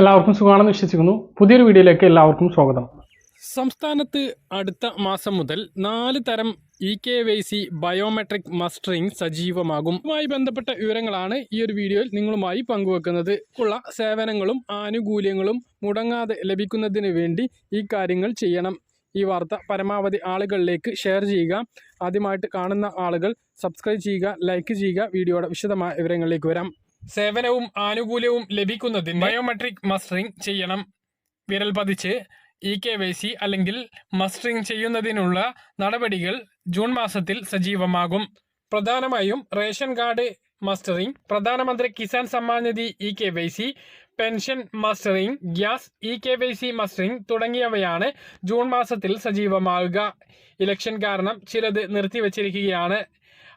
എല്ലാവർക്കും സുഖമാണെന്ന് വിശ്വസിക്കുന്നു. പുതിയൊരു വീഡിയോയിലേക്ക് എല്ലാവർക്കും സ്വാഗതം. സംസ്ഥാനത്ത് അടുത്ത മാസം മുതൽ നാല് തരം e K Y C biometric mustering സജീവമാകും. ഇതുമായി ബന്ധപ്പെട്ട വിവരങ്ങളാണ് ഈ ഒരു വീഡിയോയിൽ നിങ്ങളുമായി പങ്കുവെക്കുന്നത്. ഉള്ള സേവനങ്ങളും ആനുകൂല്യങ്ങളും മുടങ്ങാതെ ലഭിക്കുന്നതിന് വേണ്ടി ഈ കാര്യങ്ങൾ ചെയ്യണം. ഈ വാർത്ത പരമാവധി ആളുകളിലേക്ക് ഷെയർ ചെയ്യുക. ആദ്യമായിട്ട് കാണുന്ന ആളുകൾ സബ്സ്ക്രൈബ് ചെയ്യുക ലൈക്ക് ചെയ്യുക. വീഡിയോയുടെ വിശദമായ വിവരങ്ങളിലേക്ക് വരാം. സേവനവും ആനുകൂല്യവും ലഭിക്കുന്നതിന് ബയോമെട്രിക് മസ്റ്ററിംഗ് ചെയ്യണം. വിരൽ പതിച്ച് ഇ കെ വൈ സി അല്ലെങ്കിൽ മസ്റ്ററിംഗ് ചെയ്യുന്നതിനുള്ള നടപടികൾ ജൂൺ മാസത്തിൽ സജീവമാകും. പ്രധാനമായും റേഷൻ കാർഡ് മസ്റ്ററിംഗ് പ്രധാനമന്ത്രി Kisan Samman Nidhi e K Y C pension mustering gas e K Y C mustering തുടങ്ങിയവയാണ് ജൂൺ മാസത്തിൽ സജീവമാകുക. ഇലക്ഷൻ കാരണം ചിലത് നിർത്തിവച്ചിരിക്കുകയാണ്.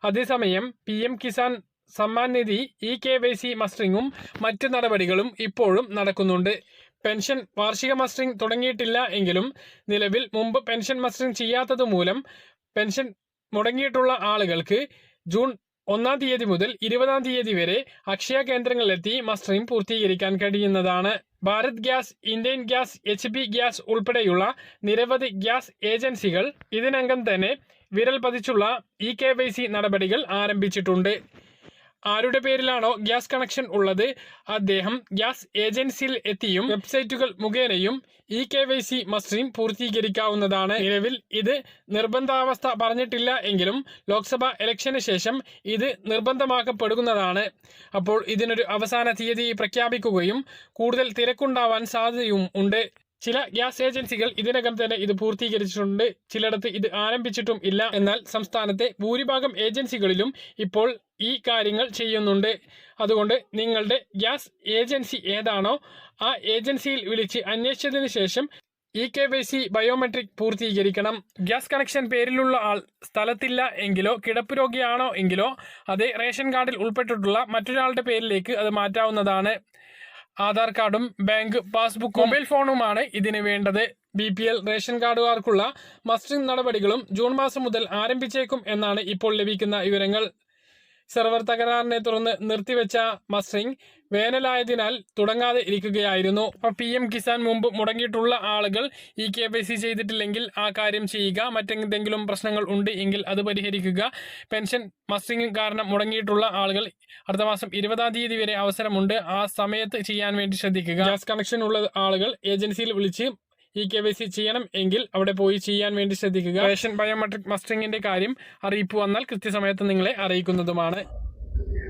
അതേസമയം P M Kisan Samman Nidhi e K Y C മസ്റ്ററിങ്ങും മറ്റ് നടപടികളും ഇപ്പോഴും നടക്കുന്നുണ്ട്. പെൻഷൻ വാർഷിക മസ്റ്ററിംഗ് തുടങ്ങിയിട്ടില്ല എങ്കിലും നിലവിൽ മുമ്പ് പെൻഷൻ മസ്റ്ററിംഗ് ചെയ്യാത്തത് മൂലം പെൻഷൻ മുടങ്ങിയിട്ടുള്ള ആളുകൾക്ക് ജൂൺ ഒന്നാം തീയതി മുതൽ ഇരുപതാം തീയതി വരെ അക്ഷയ കേന്ദ്രങ്ങളിലെത്തി മസ്റ്ററിംഗ് പൂർത്തീകരിക്കാൻ കഴിയുന്നതാണ്. Bharat gas Indian gas H P gas ഉൾപ്പെടെയുള്ള നിരവധി ഗ്യാസ് ഏജൻസികൾ ഇതിനകം തന്നെ വിരൽ പതിച്ചുള്ള ഇ കെ വൈ സി നടപടികൾ ആരംഭിച്ചിട്ടുണ്ട്. ആരുടെ പേരിലാണോ ഗ്യാസ് കണക്ഷൻ ഉള്ളത്? അദ്ദേഹം ഗ്യാസ് ഏജൻസിയിൽ എത്തിയും വെബ്സൈറ്റുകൾ മുഖേനയും e K Y C mustering പൂർത്തീകരിക്കാവുന്നതാണ്. നിലവിൽ ഇത് നിർബന്ധാവസ്ഥ പറഞ്ഞിട്ടില്ല എങ്കിലും ലോക്സഭ ഇലക്ഷന് ശേഷം ഇത് നിർബന്ധമാക്കപ്പെടുന്നതാണ്. അപ്പോൾ ഇതിനൊരു അവസാന തീയതി പ്രഖ്യാപിക്കുകയും കൂടുതൽ തിരക്കുണ്ടാവാൻ സാധ്യതയും ഉണ്ട്. ചില ഗ്യാസ് ഏജൻസികൾ ഇതിനകം തന്നെ ഇത് പൂർത്തീകരിച്ചിട്ടുണ്ട്. ചിലയിടത്ത് ഇത് ആരംഭിച്ചിട്ടും ഇല്ല. എന്നാൽ സംസ്ഥാനത്തെ ഭൂരിഭാഗം ഏജൻസികളിലും ഇപ്പോൾ ഈ കാര്യങ്ങൾ ചെയ്യുന്നുണ്ട്. അതുകൊണ്ട് നിങ്ങളുടെ ഗ്യാസ് ഏജൻസി ഏതാണോ ആ ഏജൻസിയിൽ വിളിച്ച് അന്വേഷിച്ചതിന് ശേഷം e K Y C biometric പൂർത്തീകരിക്കണം. Gas connection പേരിലുള്ള ആൾ സ്ഥലത്തില്ല എങ്കിലോ കിടപ്പ് രോഗിയാണോ എങ്കിലോ അത് റേഷൻ കാർഡിൽ ഉൾപ്പെട്ടിട്ടുള്ള മറ്റൊരാളുടെ പേരിലേക്ക് അത് മാറ്റാവുന്നതാണ്. ആധാർ കാർഡും ബാങ്ക് പാസ്ബുക്കും മൊബൈൽ ഫോണുമാണ് ഇതിന് വേണ്ടത്. ബി പി എൽ റേഷൻ കാർഡുകാർക്കുള്ള മസ്റ്ററിംഗ് നടപടികളും ജൂൺ മാസം മുതൽ ആരംഭിച്ചേക്കും എന്നാണ് ഇപ്പോൾ ലഭിക്കുന്ന വിവരങ്ങൾ. സെർവർ തകരാറിനെ തുടർന്ന് നിർത്തിവെച്ച മസ്റ്ററിംഗ് വേനലായതിനാൽ തുടങ്ങാതെ ഇരിക്കുകയായിരുന്നു. അപ്പോൾ പി എം കിസാൻ മുമ്പ് മുടങ്ങിയിട്ടുള്ള ആളുകൾ ഈ കെ വൈ സി ചെയ്തിട്ടില്ലെങ്കിൽ ആ കാര്യം ചെയ്യുക മറ്റെന്തെങ്കിലും പ്രശ്നങ്ങൾ ഉണ്ട് എങ്കിൽ അത് പരിഹരിക്കുക. പെൻഷൻ മസ്റ്റിംഗ് കാരണം മുടങ്ങിയിട്ടുള്ള ആളുകൾ അടുത്ത മാസം ഇരുപതാം തീയതി വരെ അവസരമുണ്ട്. ആ സമയത്ത് ചെയ്യാൻ വേണ്ടി ശ്രദ്ധിക്കുക. ഗ്യാസ് കണക്ഷൻ ഉള്ള ആളുകൾ ഏജൻസിയിൽ വിളിച്ച് ഇ കെ വൈ സി ചെയ്യണം എങ്കിൽ അവിടെ പോയി ചെയ്യാൻ വേണ്ടി ശ്രദ്ധിക്കുക. റേഷൻ ബയോമെട്രിക് മസ്റ്ററിംഗിന്റെ കാര്യം അറിയിപ്പ് വന്നാൽ കൃത്യസമയത്ത് നിങ്ങളെ അറിയിക്കുന്നതുമാണ്.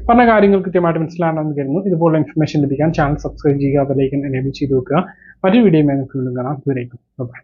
പറഞ്ഞ കാര്യങ്ങൾ കൃത്യമായിട്ട് മനസ്സിലാണെന്ന് കരുതുന്നു. ഇതുപോലുള്ള ഇൻഫർമേഷൻ ലഭിക്കാൻ ചാനൽ സബ്സ്ക്രൈബ് ചെയ്യുക അതിലേക്ക് എനേബിൾ ചെയ്ത് വെക്കുക. മറ്റൊരു വീഡിയോ നമുക്ക് വീണ്ടും കാണാം. ദൂരേക്കും ബൈ